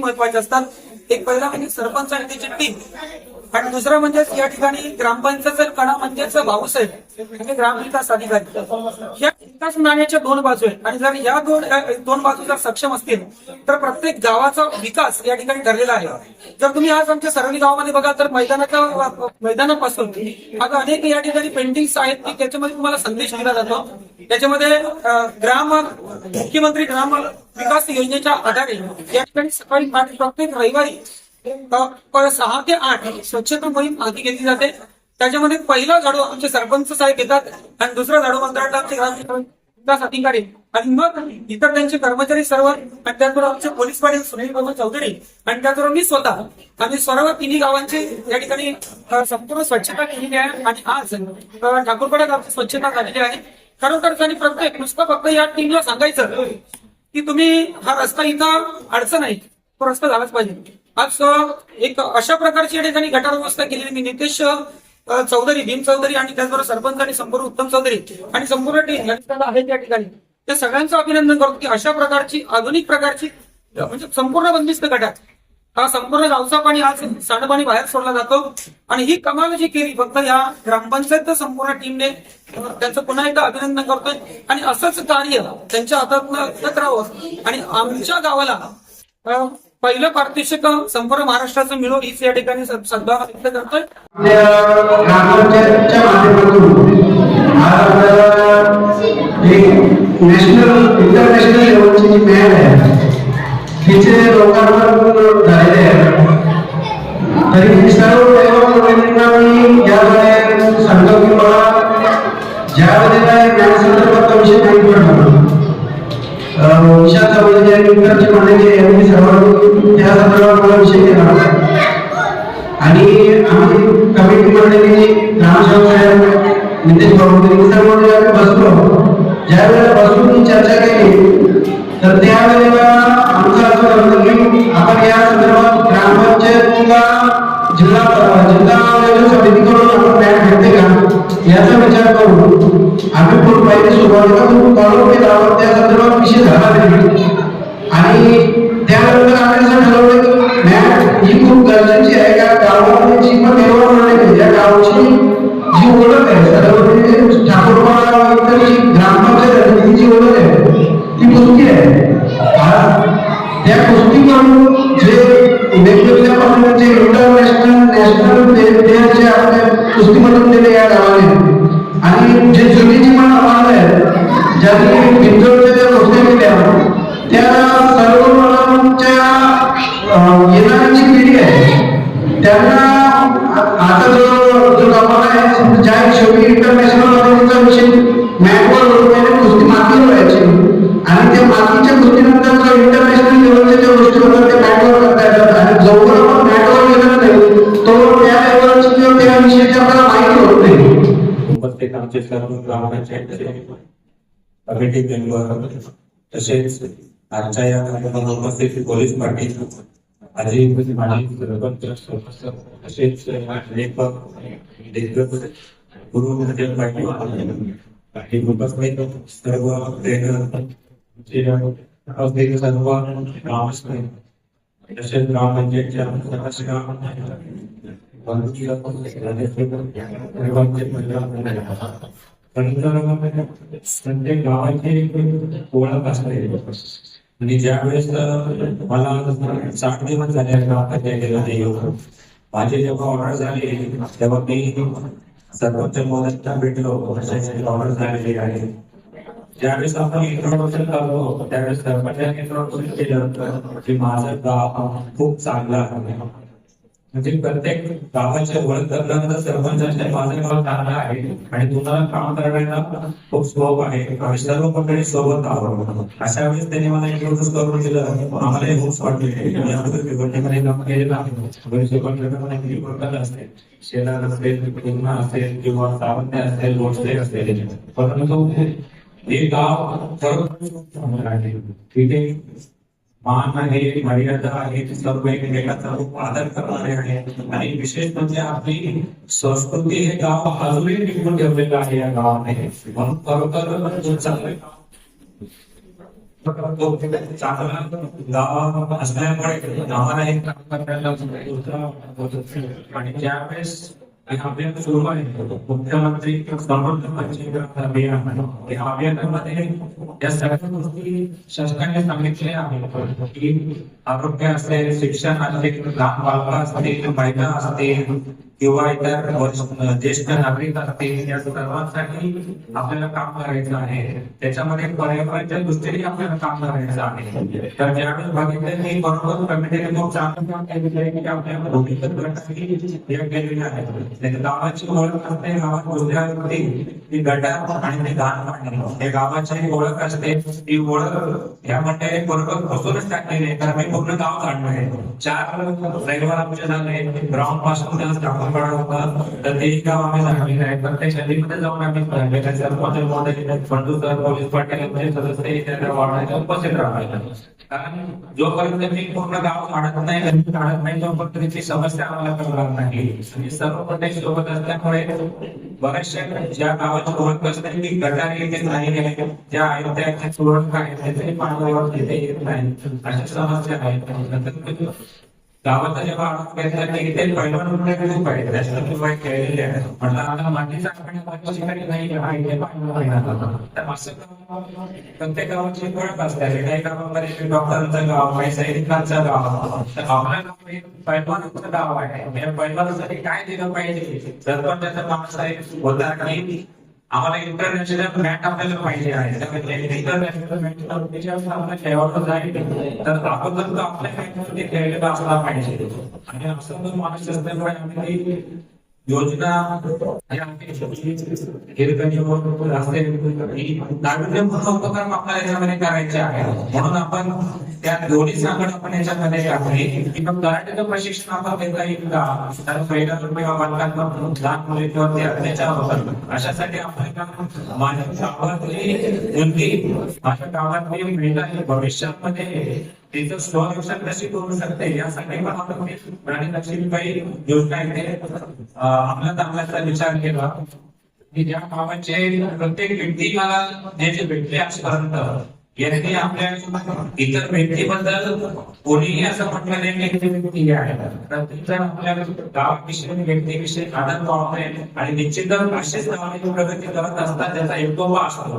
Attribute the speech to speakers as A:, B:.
A: महत्त्वाचे असतात. एक पहिला म्हणजे सरपंच आणि त्याची टीम आणि दुसरं म्हणजे या ठिकाणी ग्रामपंचायत कणा म्हणजेच भाऊसाहेब म्हणजे ग्रामविकास अधिकारी. या एकाच नाण्याच्या दोन बाजू आहेत. आणि जर या दोन दोन बाजू जर सक्षम असतील तर प्रत्येक गावाचा विकास या ठिकाणी ठरलेला आहे. जर तुम्ही आज आमच्या सरवली गावामध्ये बघाल तर मैदानाच्या मैदानापासून आता अनेक या ठिकाणी पेंटिंग्स आहेत की त्याच्यामध्ये तुम्हाला संदेश दिला जातो. त्याच्यामध्ये ग्राम मुख्यमंत्री ग्राम विकास योजनेच्या आधारे या ठिकाणी सकाळी प्रत्येक रविवारी सहा ते आठ स्वच्छता मोहीम हाती घेतली जाते. त्याच्यामध्ये पहिला झाडू आमचे सरपंच साहेब घेतात आणि दुसरा झाडू मंत्रालयात आमचे अधिकारी आणि मग इतर त्यांचे कर्मचारी सर्व आणि त्याचबरोबर आमचे पोलीस पाटील सुनील बाबा चौधरी आणि त्याचबरोबर मी स्वतः. आम्ही सर्व तिन्ही गावांची या ठिकाणी संपूर्ण स्वच्छता केलेली आहे. आणि आज अ, ठाकूरपाडा गावची स्वच्छता झालेली आहे. खरोखर त्यांनी प्रत्येक नुसतं फक्त या टीमला सांगायचं की तुम्ही हा रस्ता इथं अडचण आहे. तो रस्ता झालाच पाहिजे. आज एक अशा प्रकारची या ठिकाणी गटार व्यवस्था केलेली मी. नितेश चौधरी भीम चौधरी आणि त्याचबरोबर सरपंच आणि संपूर्ण उत्तम चौधरी आणि संपूर्ण टीम आहे त्या ठिकाणी. त्या सगळ्यांचं अभिनंदन करतो की अशा प्रकारची आधुनिक प्रकारची म्हणजे संपूर्ण बंदिस्त गटात हा संपूर्ण गावचा पाणी आज सांडपाणी बाहेर सोडला जातो आणि ही कमाल जी केली फक्त या ग्रामपंचायत संपूर्ण टीमने त्यांचं पुन्हा एकदा अभिनंदन करतोय. आणि असंच कार्य त्यांच्या हातात करावं राहावं आणि आमच्या गावाला पहिलं पारितोषिक संपूर्ण महाराष्ट्राचं मिळून हीच या ठिकाणी सद्भाव व्यक्त करतोय.
B: नॅशनल इंटरनॅशनल लेवलची जी मॅच आहे तिचे लोकांवर झालेले आहे. तरी मी सर्व लेवलना मी यामध्ये सांगतो की मला ज्या वेळेला या संदर्भात विषय नाही पडला विषयाचा म्हणजे इंटरची मांडणी यांनी सर्वांनी भाऊ आम्ही बसलो. ज्या वेळेला बसून चर्चा केली तर त्यावेळेला आमचं असं ठरलं की आपण या संदर्भात ग्रामपंचायत किंवा जिल्हा जिल्हा आयोजन समितीकडून आपण प्लॅन घेते का? याचा विचार करून आम्ही पूर्ण पहिले सुरुवातीला फॉलो केला त्या संदर्भात विषय झाला नाही. आणि त्यानंतर आम्ही असं ठरवलं की मॅच ही खूप गरजेची आहे का गावामध्ये जी पण निर्माण होणे या गावची जी ओळख आहे सर्व ठाकूरपाडा ग्रामपंचायत आहे जी ओळख आहे ती कुस्ती आहे त्या कुस्ती करून जे वेगवेगळ्या पातळीचे इंटरनॅशनल नॅशनल प्लेयरचे आपल्या कुस्तीमधून दिले या गावाने आणि जे जुनी जी पण आव्हानं आहेत. ज्यांनी बिंदूच्या ज्या गोष्टी केल्या त्या सर्व इंटरनॅशनल मॅटवर होतो कुस्ती माती आणि त्या मातीच्या कुस्तीनंतर जो इंटरनॅशनल लेवलच्या ज्या गोष्टी होतात त्या मॅटवर करता येतात आणि जोवर आपण मॅटवर गेलं नाही तो त्या लेवलची किंवा त्या विषयाची आपल्याला माहिती होत नाही.
C: उपस्थित सर्व कमिटी मेंबर तसेच आजच्या या उपस्थित पोलीस पाटील तसेच लेखक पूर्वमध्ये गुरु काही उपस्थित सर्व ट्रेनर जे सर्व ग्रामस्थ तसेच ग्रामपंचायतच्या प्रत्येक गावाची ओळख असते आणि ज्यावेळेस मला साठ दिवस झाले ग्रामपंचायतीला माझी जेव्हा ऑर्डर झाली तेव्हा मी सर्वोच्च मोदींना भेटलो ऑर्डर झालेली आहे. ज्यावेळेस आपण इंट्रोडक्शन करतो त्यावेळेस सरपंचाने इंट्रोडक्शन केलं होतं. की माझं गाव खूप चांगलं आहे. म्हणजे प्रत्येक गावाच्या ओळख करण्यानंतर सरपंचाच्या माझं मला चांगलं आहे. आणि तुम्हाला काम करण्याचा खूप स्कोप आहे. सर्व मंडळी सोबत आहोत. अशा वेळेस त्यांनी मला इंट्रोड्यूस करून दिलं. आम्हाला खूप वाटले की काम केलेलं आहे. असते. शेणार असेल पुन्हा असेल किंवा सावंत असेल भोसले असेल. परंतु हे गाव खरोखर आहे. तिथे मान आहे मर्यादा आहे ते सर्व एकमेकांचा खूप आदर करणारे आहे आणि विशेष म्हणजे आपली संस्कृती हे गाव अजूनही टिकून ठेवलेलं आहे या गावाने म्हणून खरोखर जो चांगलं तो चांगला गाव असल्यामुळे आम्हाला हे काम करायला होत होतं. आणि ज्यावेळेस हे अभियान सुरू आहे मुख्यमंत्री समृद्ध पंचक्रांत अभियान या अभियानामध्ये या सगळ्या गोष्टी शासनाने सांगितल्या आहेत की आरोग्य असेल शिक्षण असेल लहान बालका असतील महिला असतील किंवा इतर ज्येष्ठ नागरिक असतील या सर्वांसाठी आपल्याला काम करायचं आहे. त्याच्यामध्ये पर्यावरणाच्या दृष्टीने आपल्याला काम करायचं आहे. तर ज्यावेळेस बघितलं की बरोबर कमिटीने खूप चांगलं काम केलेलं आहे की आपल्या भूमिगत गटाची हे केलेली आहे. म्हणजे गावाची ओळख असते गावात रोजगारवरती ती गटार आणि ते घाण पाणी. हे गावाची ओळख असते ती ओळख या मंडळी बरोबर टाकलेली आहे मी पूर्ण गाव चार रविवार आमचे झाले. ग्राउंडपासून त्याला होता. तर ते गाव आम्ही आहे तर ते शहरीमध्ये जाऊन आम्ही पाहिलेलं आहे. मोठे बंधू सर पोलीस पाटील सदस्य उपस्थित राहायला कारण जोपर्यंत मी पूर्ण गाव काढत नाही गणपती काढत नाही तोपर्यंत त्याची समस्या आम्हाला कळणार नाही. सर्व प्रदेश सोबत असल्यामुळे बऱ्याचशा ज्या गावाची ओळख असते ती गटारी नाही ज्या आहेत त्या ओळख आहे त्याचे पाण्यावर तिथे येत नाही. अशा समस्या आहेत. गावाचा जेव्हा आरोप घेतला की इथे पैलवान खूप खेळलेले आता मातीचा आपण शिकारी नाही आहे, इथे पाहिलं पाहिजे. तर असं प्रत्येक गावाची एक असते काही गावामध्ये डॉक्टरांचं गाव आहे सैनिकांचं गाव. तर गाव गाव आहे. या पैलवानासाठी काय दिलं पाहिजे? सरपंचाचं काम असं होता की आम्हाला इंटरनॅशनल मॅच आपल्याला पाहिजे आहे. इंटरनॅशनल मॅच आपल्या खेळाडू जाईल तर आपण जर तो आपल्या मॅचमध्ये खेळलेला असला पाहिजे. आणि असं जर माणूस असल्यामुळे आम्ही योजना या हिरकणीवर हो, उपक्रम आपल्याला याच्यामध्ये करायचे आहे म्हणून आपण त्या दोन्ही सांगड आपण याच्यामध्ये आहे. की मग कराटेचं प्रशिक्षण आपण देता येईल का? तर पहिला रुपये बालकांना लहान मुलींवरती अत्याचार होतात अशासाठी आपल्याला माझ्या गावातली मुलगी माझ्या गावातली महिला भविष्यामध्ये तिचं स्वरक्षण कशी करू शकते यासाठी पण आपण एक प्राणी लक्ष्मीबाई योजना इथे अं, विचार केला. की ज्या गावाचे प्रत्येक व्यक्तीला जे जे भेटले आजपर्यंत यांनी आपल्या इतर व्यक्तीबद्दल कोणीही असं म्हटलं नाही की व्यक्ती आहे. तर तिथं आपल्या गावाविषयी व्यक्तीविषयी आनंद पावते आणि निश्चितच असेच गावाने प्रगती करत असतात त्याचा एक असतो.